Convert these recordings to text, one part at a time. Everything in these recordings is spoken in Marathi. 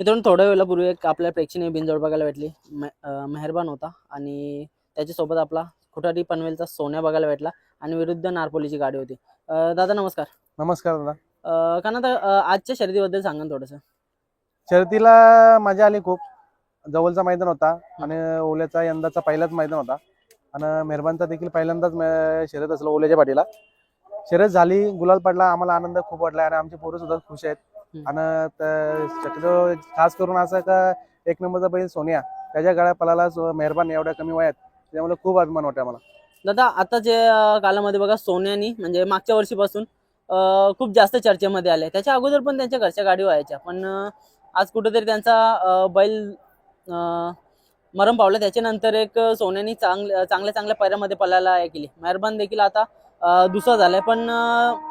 मित्रांनो थोड्या वेळापूर्वी एक आपल्या प्रेक्षणीय बिनजोड बघायला भेटली. मेहरबान होता आणि त्याच्यासोबत आपला खुटारी पनवेलचा सोन्या बघायला भेटला आणि विरुद्ध नारपोलीची गाडी होती. दादा नमस्कार. नमस्कार दादा. अं, का ना तर, अं, आजच्या शर्यतीबद्दल सांगा थोडंसं. शर्यतीला मजा आली खूप. जवळचा मैदान होता आणि ओल्याचा यंदाचा पहिलाच मैदान होता. आणि मेहरबानचा देखील पहिल्यांदाच शर्यत असलं ओल्याच्या पाठीला. शर्यत झाली गुलाल पडला आम्हाला आनंद खूप वाटला आणि आमचे पोरं सुद्धा खुश आहेत. आणि शक्यतो खास करून असं का एक नंबरचा बैल सोनिया त्याच्या गाड्या पलाला मेहरबान एवढ्या कमी वयात त्यामुळे खूप अभिमान वाटतो मला. दादा आताच्या कालामध्ये बघा सोन्यानी म्हणजे मागच्या वर्षीपासून खूप जास्त चर्चेमध्ये आले. त्याच्या अगोदर पण त्यांच्या घरच्या गाडी व्हायच्या पण आज कुठेतरी त्यांचा बैल मरण पावला. त्याच्यानंतर एक सोन्यानी चांगल्या चांगल्या चांगल्या पायऱ्यामध्ये पळायला हे केली. मेहरबान देखील आता दुसरा झालाय पण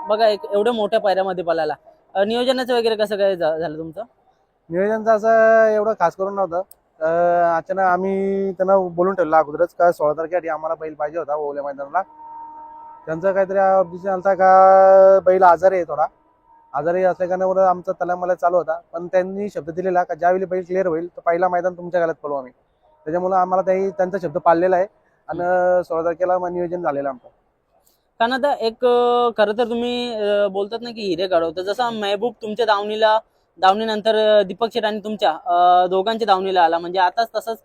बघा एक एवढ्या मोठ्या पायऱ्यामध्ये पळायला नियोजनाचं वगैरे कसं काय झा- झालं तुमचं? नियोजनचं असं एवढं खास करून नव्हतं. अं, अचानक आम्ही त्यांना बोलून ठेवलं अगोदरच का सोळा तारखेसाठी आम्हाला बैल पाहिजे होता ओल्या मैदानाला. त्यांचं काहीतरी ऑब्जेक्शन आलता का बैल आजारी आहे थोडा. आजारी असल्या कारणामुळे आमचा तलामला चालू होता. पण त्यांनी शब्द दिलेला का ज्यावेळी बैल क्लिअर होईल तर पहिला मैदान तुमच्या घरात पळू आम्ही. त्याच्यामुळे आम्हाला त्याही त्यांचा शब्द पाळलेला आहे. आणि सोळा तारखेला मग नियोजन झालेलं आमचं. कारण आता एक खरं तर तुम्ही बोलतात ना की हिरे घडवतं जसं महबूब तुमच्या दावणीला दावणीनंतर दीपक शेट आणि तुमच्या दोघांच्या दावणीला आला. म्हणजे आताच तसंच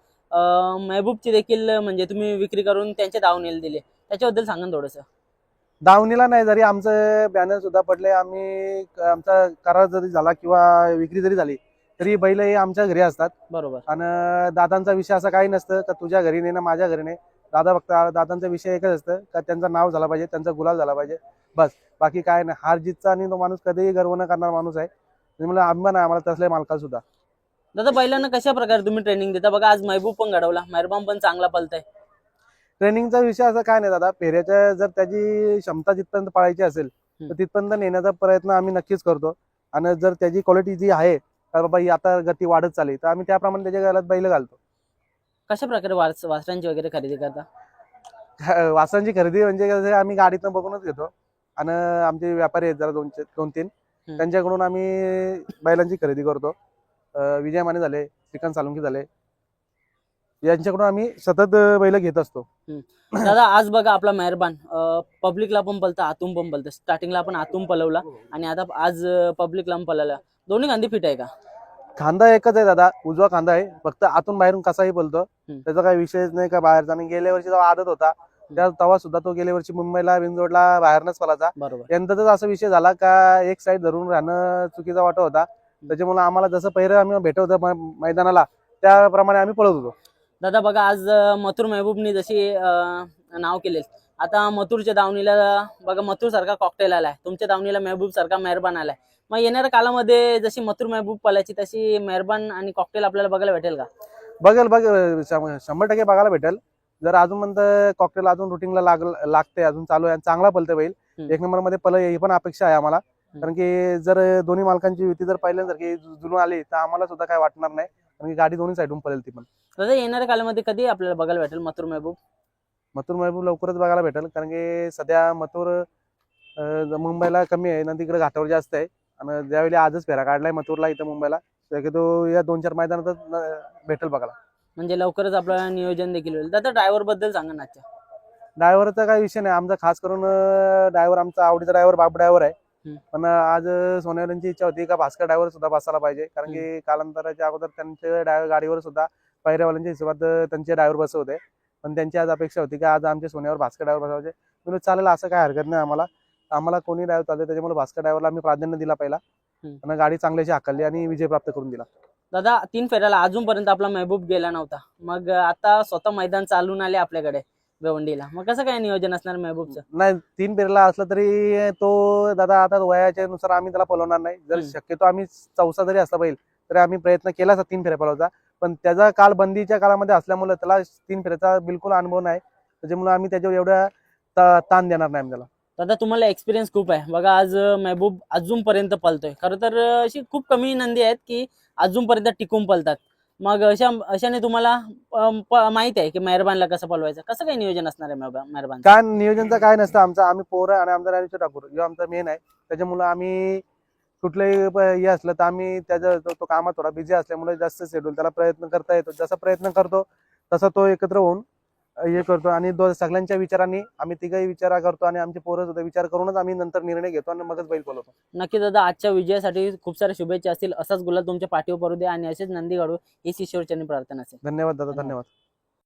महबूबची देखील म्हणजे तुम्ही विक्री करून त्यांच्या दावणीला दिले. त्याच्याबद्दल सांगा थोडंसं. दावणीला नाही जरी आमचं बॅनर सुद्धा पडले आम्ही आमचा करार जरी झाला किंवा विक्री जरी झाली तरी बैल हे आमच्या घरी असतात. बरोबर. आणि दादांचा विषय असा काही नसतं का तुझ्या घरी नाही ना माझ्या घरी नाही. दादा फक्त दादांचा विषय एकच असतं का त्यांचं नाव झाला पाहिजे त्यांचा गुलाल झाला पाहिजे. बस बाकी काय नाही. हार जीतचा आणि तो माणूस कधीही गर्व न करणारा माणूस आहे. त्यामुळे अभिमान आहे आम्हाला तसल्या मालकाला सुद्धा. दादा बैलांना कशा प्रकारे तुम्ही ट्रेनिंग देता? बघा आज महबूब पण घडवला. मेहरबान पण चांगला पलतय ट्रेनिंगचा विषय असा काय नाही दादा. पेऱ्याच्या जर त्याची क्षमता जिथपर्यंत पाळायची असेल तर. तिथपर्यंत नेण्याचा प्रयत्न आम्ही नक्कीच करतो. आणि जर त्याची क्वालिटी जी आहे तर बाबा ही आता गती वाढत चालली तर आम्ही त्याप्रमाणे त्याच्या गालात बैल घालतो. कशा प्रकारे वास वासरांची वगैरे खरेदी करता? वासांची खरेदी म्हणजे कसं आम्ही गाडीतनं बघूनच घेतो. आणि आमचे व्यापारी आहेत जरा दोन दोन तीन. हम्म. त्यांच्याकडून आम्ही बैलांची खरेदी करतो. अं, विजय माने झाले श्रीकांत सालुंकी झाले. यांच्याकडून आम्ही सतत अं, बैल घेत असतो. दादा आज बघा आपला मेहरबान पब्लिकला पण पलतं आतून पण पलतं. स्टार्टिंगला आपण आतून पलवला. आणि आता आज पब्लिकला पण पलवला दोन्ही गांधी फिट आहे का? खांदा एकच आहे दादा उजवा खांदा आहे. फक्त आतून बाहेरून कसाही बोलतो. त्याचा काही विषयच नाही का बाहेरचा. आणि गेल्या वर्षी जेव्हा आदत होता त्या तेव्हा सुद्धा तो गेल्या वर्षी मुंबईला विंजोडला बाहेरनच पलाचा बरोबर. यंदाचाच असा विषय झाला का एक साईड धरून राहणं चुकीचा वाटत होता. त्याच्यामुळे आम्हाला जसं पहिलं आम्ही मै- मैदानाला त्याप्रमाणे आम्ही पळत होतो. दादा बघा आज मथुर महबूबनी जशी नाव केले आता मथुरच्या दावणीला बघा मथुर सारखा कॉकटेल आलाय. तुमच्या दावणीला महबूब सारखा मेहरबान आलाय. मग येणाऱ्या कालामध्ये जशी मथुर महबूब पलायची तशी मेहरबान आणि कॉकटेल आपल्याला बघायला भेटेल का? बघेल बघ शं- शंभर टक्के बघायला भेटेल. जर अजून म्हणतं कॉकटेल अजून रुटीनला लाग लागते अजून चालू आहे चांगला पलते बैल. एक नंबरमध्ये पल ही पण अपेक्षा आहे आम्हाला. कारण की जर दोन्ही मालकांची युती जर पहिल्यासारखी जु- जुळून आली तर आम्हाला सुद्धा काय वाटणार नाही. कारण की गाडी दोन्ही साईडून पळेल ती पण. येणाऱ्या कालामध्ये कधी आपल्याला बघायला भेटेल मथुर महबूब? मथुर महबूब लवकरच बघायला भेटेल. कारण की सध्या मथुर मुंबईला कमी आहे. ना तिकडे घाटावर जास्त आहे. आणि ज्यावेळी आजच फेरा काढलाय मथुरला इथं मुंबईला शक्यतो या दोन चार मैदानातच भेटेल बघायला. म्हणजे लवकरच आपलं नियोजन देखील होईल. दादा ड्रायव्हरबद्दल सांगा ना आजच्या. ड्रायव्हरचा काही विषय नाही. आमचा खास करून ड्रायव्हर आमचा आवडीचा ड्रायव्हर बाप ड्रायव्हर आहे. पण आज सोनेवाल्यांची इच्छा होती का भास्कर ड्रायव्हर सुद्धा बसायला पाहिजे. कारण की कालांतराच्या अगोदर त्यांच्या गाडीवर सुद्धा पहिऱ्यावाल्यांच्या हिशोबात त्यांचे ड्रायव्हर बसवते पण त्यांची आज अपेक्षा होती की आज आमच्या सोन्यावर भास्कर ड्रायव्हर बसवायचे. म्हणून चालेल असं काय हरकत नाही आम्हाला. आम्हाला कोणी ड्रायव्हर चालते त्याच्यामुळे भास्कर ड्रायव्हरला आम्ही प्राधान्य दिला पहिला. आणि गाडी चांगल्याशी हाकलली आणि विजय प्राप्त करून दिला. दादा तीन फेऱ्याला अजूनपर्यंत आपला महबूब गेला नव्हता. मग आता स्वतः मैदान चालून आले आपल्याकडे भिवंडीला. मग कसं काय नियोजन असणार महबूबचं? नाही तीन पेरला असला तरी तो दादा आता वयाच्या नुसार आम्ही त्याला पळवणार नाही. जर. शक्यतो आम्ही चौसा जरी असला पाहिजे तरी आम्ही प्रयत्न केला तीन फेऱ्या पळवचा पण त्याचा काल बंदीच्या काळामध्ये असल्यामुळे त्याला तीन फेऱ्याचा बिलकुल अनुभव नाही. त्याच्यामुळे आम्ही त्याच्यावर एवढ्या ता- ताण देणार नाही आम्ही त्याला. दादा तुम्हाला एक्सपिरियन्स खूप आहे. बघा आज महबूब अजूनपर्यंत पलतोय खरं तर अशी खूप कमी नंदी आहेत की अजूनपर्यंत टिकून पलतात मग अशा अशाने तुम्हाला माहीत आहे की मेहरबानला कसं पलवायचं कसं काय नियोजन असणार आहे मेहरबान मेहरबान काय नियोजनचं काय नसतं. आमचं आम्ही पोरं आणि आमचा राजेश्वर ठाकूर. जो आमचा मेन आहे. त्याच्यामुळे आम्ही कुठलंही हे असलं तर आम्ही त्याच्या तो तो कामात थोडा बिझी असल्यामुळे जास्त शेड्यूल त्याला प्रयत्न करता येतो. जसा प्रयत्न करतो तसा तो एकत्र होऊन हे करतो. आणि दो सगळ्यांच्या विचारांनी आम्ही तिघही विचार करतो आणि आमचे पोरं सुद्धा विचार करूनच आम्ही नंतर निर्णय घेतो आणि मगच बैल बोलवतो नक्की दादा आजच्या विजयासाठी खूप साऱ्या शुभेच्छा असतील. असाच गुलाल तुमच्या पाठीवर पडू द्या आणि असेच नंदी घडू ही शिष्यवरचरणी प्रार्थना असेल. धन्यवाद दादा धन्यवाद.